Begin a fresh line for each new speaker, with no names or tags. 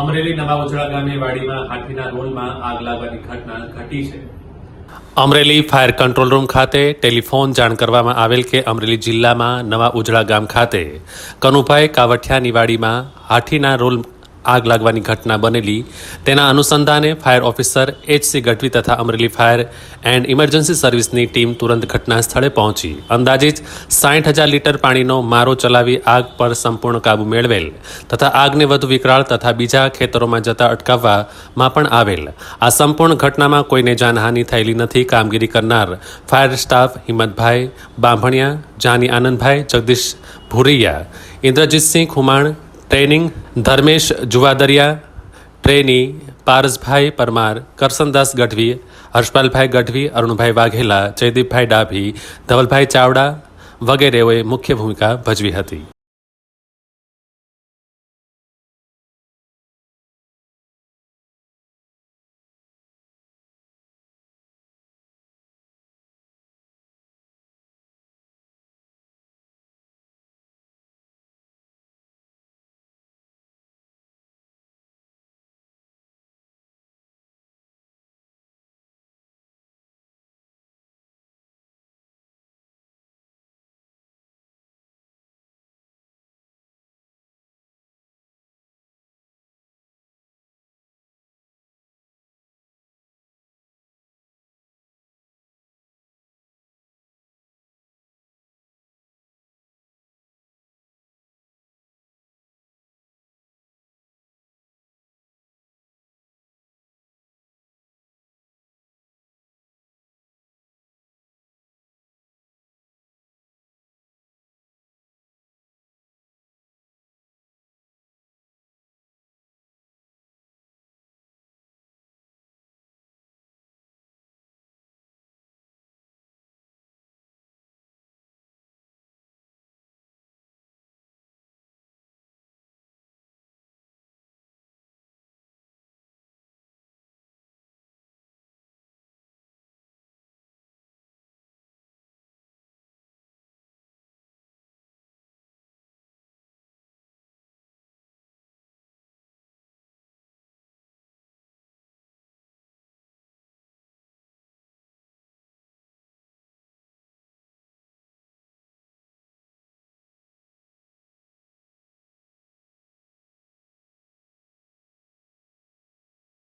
અમરેલી નવા ઉજળા ગામે વાડીમાં હાથીના રોલમાં આગ લાગવાની ઘટના ઘટી છે. અમરેલી ફાયર કંટ્રોલ રૂમ ખાતે ટેલિફોન જાણ કરવામાં આવેલ કે અમરેલી જિલ્લામાં નવા ઉજળા ગામ ખાતે કનુભાઈ કાવઠિયાની વાડીમાં હાથીના રોલ આગ લાગવાની ઘટના બનેલી. તેના અનુસંધાને ફાયર ઓફિસર એચસી ગઢવી તથા અમરેલી ફાયર એન્ડ ઇમરજન્સી સર્વિસની ટીમ તુરંત ઘટના સ્થળે પહોંચી અંદાજિત સાઠ હજાર લીટર પાણીનો મારો ચલાવી આગ પર સંપૂર્ણ કાબુ મેળવેલ તથા આગને વધુ વિકરાળ તથા બીજા ખેતરોમાં જતા અટકાવવામાં પણ આવેલ. આ સંપૂર્ણ ઘટનામાં કોઈને જાનહાનિ થયેલી નથી, કામગીરી કરનાર fire staff Himmatbhai Bambhaniya, Jani Anandbhai, Jagdish Bhuraiya, Indrajitsinh Khuman training Dharmesh Juvadariya, trainee Parasbhai Parmar, Karsandas Gadhvi, Harshpalbhai Gadhvi, Arunbhai Vaghela, Jaydeepbhai Dabhi, Dhavalbhai Chavda વગેરેઓએ મુખ્ય ભૂમિકા ભજવી હતી.